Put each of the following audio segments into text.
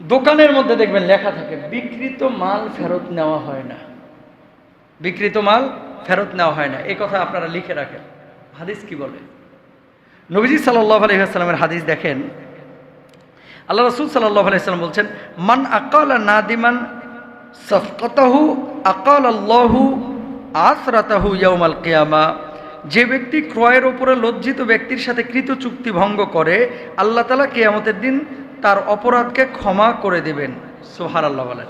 দোকানের মধ্যে দেখবেন লেখা থাকে বিকৃত মাল ফেরত নেওয়া হয় না। বিকৃত মাল ফেরত নেওয়া হয় না। এই কথা আপনারা লিখে রাখেন। হাদিস কি বলে? নবীজি সাল্লাহ আলহিহাস্লামের হাদিস দেখেন। আল্লাহ রসুল সাল্লাহ আলাইসাল্লাম বলছেন, মান আকাল নাদিমান সফকতাহু আকাল আল্লাহু আসরাতাহু ইয়াউমাল কিয়ামা। যে ব্যক্তি ক্রয়ের ওপরে লজ্জিত ব্যক্তির সাথে কৃত চুক্তি ভঙ্গ করে, আল্লাহ তালা কেয়ামতের দিন তার অপরাধকে ক্ষমা করে দেবেন। সোহার আল্লাহ বলেন।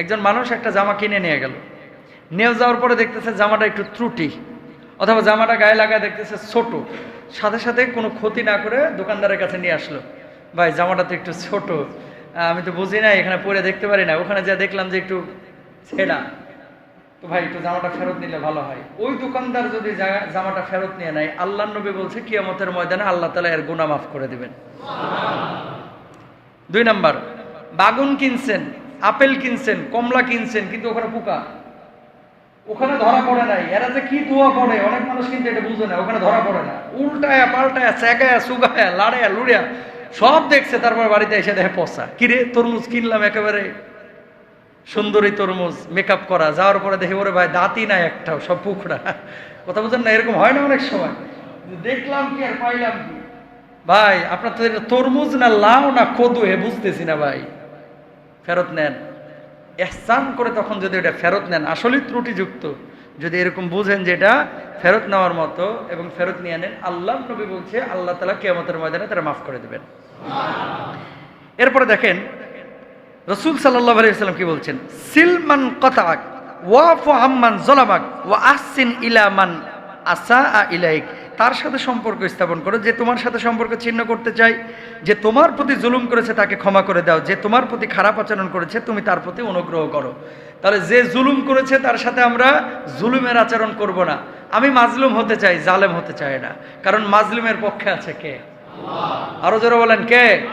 একজন মানুষ একটা জামা কিনে নিয়ে গেল। নিয়ে যাওয়ার পরে দেখতেছে জামাটা একটু ত্রুটি, অথবা জামাটা গায়ে লাগায় দেখতেছে ছোট। সাথে সাথে কোনো ক্ষতি না করে দোকানদারের কাছে নিয়ে আসলো। ভাই, জামাটা তো একটু ছোট। আমি তো বুঝি না এখানে পরে দেখতে পারি না। ওখানে যা দেখলাম যে একটু ছেঁড়া। তো ভাই, একটু জামাটা ফেরত নিলে ভালো হয়। ওই দোকানদার যদি জামাটা ফেরত নিয়ে নেয় আল্লাহ নবী বলছে, কিয়ামতের ময়দানে আল্লাহ তালা এর গুণা মাফ করে দেবেন। দুই নাম্বার, বাগুন কিনছেন, আপেল কিনছেন, কমলা কিনছেন, কিন্তু ওখানে পোকা। ওখানে ধরা পড়ে নাই। এরা যে কি দোয়া পড়ে অনেক মানুষ কিন্তু এটা বুঝে না, ওখানে ধরা পড়ে না। উল্টায়া, পাল্টায়া চেকায়া সুগায়া লাড়ায়া, লুড়িয়া, সব দেখছে, তারপর বাড়িতে এসে দেখে পচা। কিরে তরমুজ কিনলাম একেবারে? সুন্দরী তরমুজ মেকআপ করা। যাওয়ার পরে দেখি, ওরে ভাই, দাঁতই নাই একটাও, সব পুকড়া। কথা বুঝেন না, এরকম হয় না অনেক সময়। দেখলাম কি আর পাইলাম কি? ভাই, আপনার তো তরমুজ না লাউ না কদু হে বুঝতেছি না ভাই। ফেরত নেন। এহসান করে তখন যদি এটা ফেরত নেন, আসলেই ত্রুটিযুক্ত। যদি এরকম বুঝেন যে এটা ফেরত নেওয়ার মতো এবং ফেরত নিয়ে নেন আল্লাহ নবী বলছে, আল্লাহ তালা কেয়ামতের ময়দানে তারা মাফ করে দেবেন। এরপরে দেখেন, রসুল সাল্লাহ কি বলছেন? সিলমান কতাক ওয়াফ আম্মান জলামাক, ওয়া আসিন ইলামান আসা আ ইলাইক তার সাথে সম্পর্ক স্থাপন করো যে তোমার সাথে সম্পর্ক ছিন্ন করতে চাই যে তোমার প্রতি জুলুম করেছে তাকে ক্ষমা করে দাও যে তোমার প্রতি খারাপ আচরণ করেছে তুমি তার প্রতি অনুগ্রহ করো। তাহলে যে জুলুম করেছে তার সাথে আমরা জুলুমের আচরণ করব না। আমি মাজলুম হতে চাই জালেম হতে চাই না। কারণ মাজলুমের পক্ষে আছে কে? আরও জোরে বলেন কে?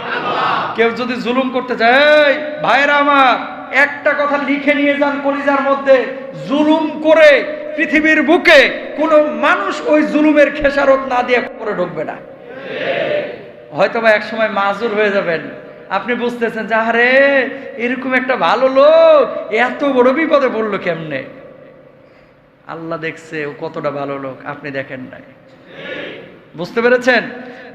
কেউ যদি জুলুম করতে চায় ভাইরা আমার একটা কথা লিখে নিয়ে যান কলিজার মধ্যে। জুলুম করে পৃথিবীর বুকে কোনো মানুষ ওই জুলুমের খেসারত না দিয়ে করে ঢুকবে না। হয়তো বা একসময় মাজুর হয়ে যাবেন। আপনি বুঝতেছেন যে আরে এরকম একটা ভালো লোক, এত বড় বিপদে পড়ল কেমনে? আল্লাহ দেখছে ও কতটা ভালো লোক, আপনি দেখেন নাই। বুঝতে পেরেছেন?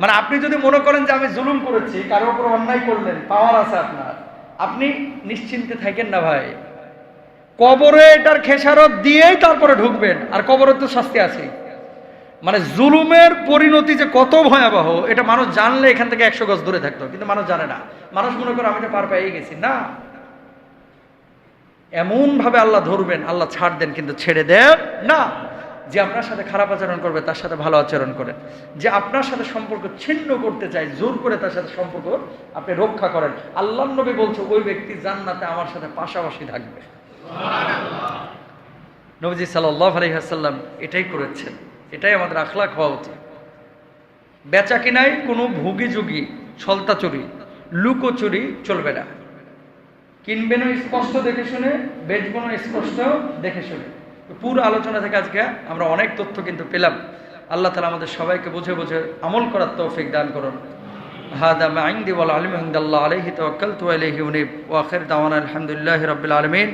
মানে আপনি যদি মনে করেন যে, আমি জুলুম করেছি, কারোর উপর অন্যায় করলেন পাওয়ার আছে আপনার, আপনি নিশ্চিন্তে থাকেন না ভাই। কবরে এটার খেসারত দিয়েই তারপরে ঢুকবেন, আর কবরে তো শাস্তি আছে মানে জুলুমের পরিণতি যে কত ভয়াবহ, এটা মানুষ জানলে এখান থেকে একশো গজ দূরে থাকতো, কিন্তু মানুষ জানে না। মানুষ মনে করে, আমি তো পার পেয়ে গেছি। না। এমন ভাবে আল্লাহ ধরবেন, আল্লাহ ছাড় দেন, কিন্তু ছেড়ে দেন না। যে আপনার সাথে খারাপ আচরণ করবে, তার সাথে ভালো আচরণ করেন যে আপনার সাথে সম্পর্ক ছিন্ন করতে চায়, জোর করে তার সাথে সম্পর্ক আপনি রক্ষা করেন। আল্লাহ নবী বলছে, ওই ব্যক্তি জান্নাতে আমার সাথে পাশাপাশি থাকবে। নবীজি সাল্লাহ আলহিহাসাল্লাম এটাই করেছেন এটাই আমাদের আখলাক হওয়া উচিত বেচা কিনায় কোনো ভুগি যুগি ছলতাচুরি লুকোচুরি চলবে না কিনবেনও স্পষ্ট দেখে শুনে বেচবেনও স্পষ্ট দেখে শুনে তো পুরো আলোচনা থেকে আজকে আমরা অনেক তথ্য কিন্তু পেলাম আল্লাহ তালা আমাদের সবাইকে বুঝে বুঝে আমল করার তৌফিক দান করুন هذا ما عندي والعلم عند الله عليه توكلت وإليه أنيب وآخر دعوانا الحمد لله رب العالمين